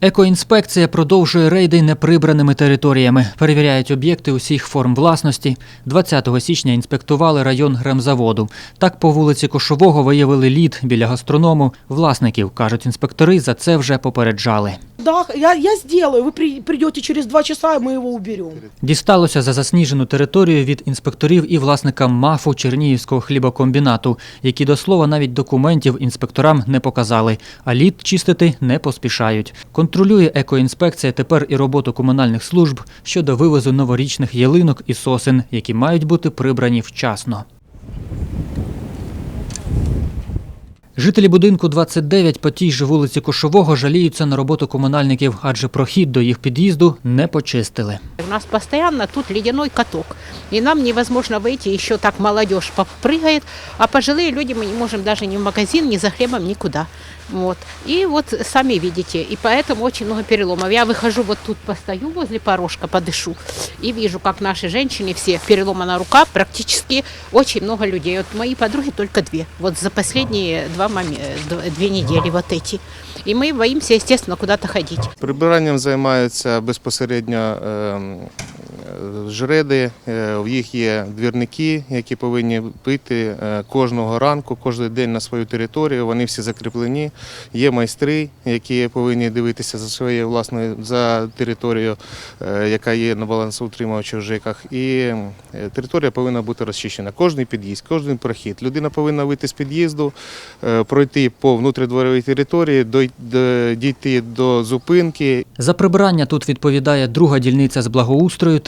Екоінспекція продовжує рейди неприбраними територіями. Перевіряють об'єкти усіх форм власності. 20 січня інспектували район гремзаводу. Так по вулиці Кошового виявили лід біля гастроному. Власників, кажуть інспектори, за це вже попереджали. Да, я, я сделаю. Вы при- через два часа, и мы его уберем. Дісталося за засніжену територію від інспекторів і власникам МАФу Чернігівського хлібокомбінату, які до слова навіть документів інспекторам не показали, а лід чистити не поспішають. Контролює екоінспекція тепер і роботу комунальних служб щодо вивозу новорічних ялинок і сосен, які мають бути прибрані вчасно. Жителі будинку 29 по тій же вулиці Кошового жаліються на роботу комунальників, адже прохід до їх під'їзду не почистили. У нас постоянно тут ледяной каток. И нам невозможно выйти, еще так молодежь попрыгает, а пожилые люди мы не можем даже ни в магазин, ни за хлебом, никуда. Вот. И вот сами видите, и поэтому очень много переломов. Я выхожу вот тут, постою возле порожка, подышу, и вижу, как наши женщины все, переломана рука, практически очень много людей. Вот мои подруги только две, вот за последние два моме- д- две недели вот эти. И мы боимся, естественно, куда-то ходить. Прибиранням займаються безпосередньо ем, жреди. Е, В їх є двірники, які повинні пити е, кожного ранку, кожен день на свою територію. Вони всі закріплені. Є майстри, які повинні дивитися за своєю власною за територією, е, яка є на балансоутримувачах в ЖЕКах. І територія повинна бути розчищена. Кожний під'їзд, кожен прохід. Людина повинна вийти з під'їзду, пройти по внутрідворовій території, дійти до зупинки За прибирання тут відповідає друга дільниця з благоустрою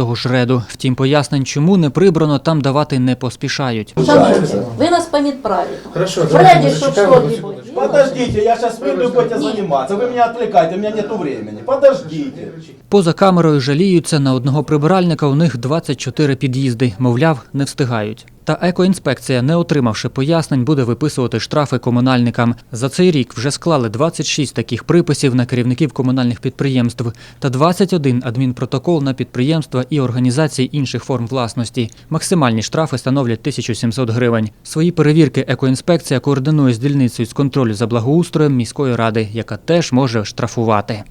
13-го реду. Втім, пояснень, чому не прибрано, там давати не поспішають. Шановні, ви нас повідправите. Хорошо, до что-нибудь. сюди. Подождите, я сейчас и будете заниматься. Вы меня отвлекаете, у мене нету времени. Подождите. Поза камерою жаліються на одного прибиральника. У них 24 під'їзди. Мовляв, не встигають. Та екоінспекція, не отримавши пояснень, буде виписувати штрафи комунальникам. За цей рік вже склали 26 таких приписів на керівників комунальних підприємств та 21 адмінпротокол на підприємства і організації інших форм власності. Максимальні штрафи становлять 1700 гривень. Свої перевірки екоінспекція координує з дільницею з контролю за благоустроєм міської ради, яка теж може штрафувати.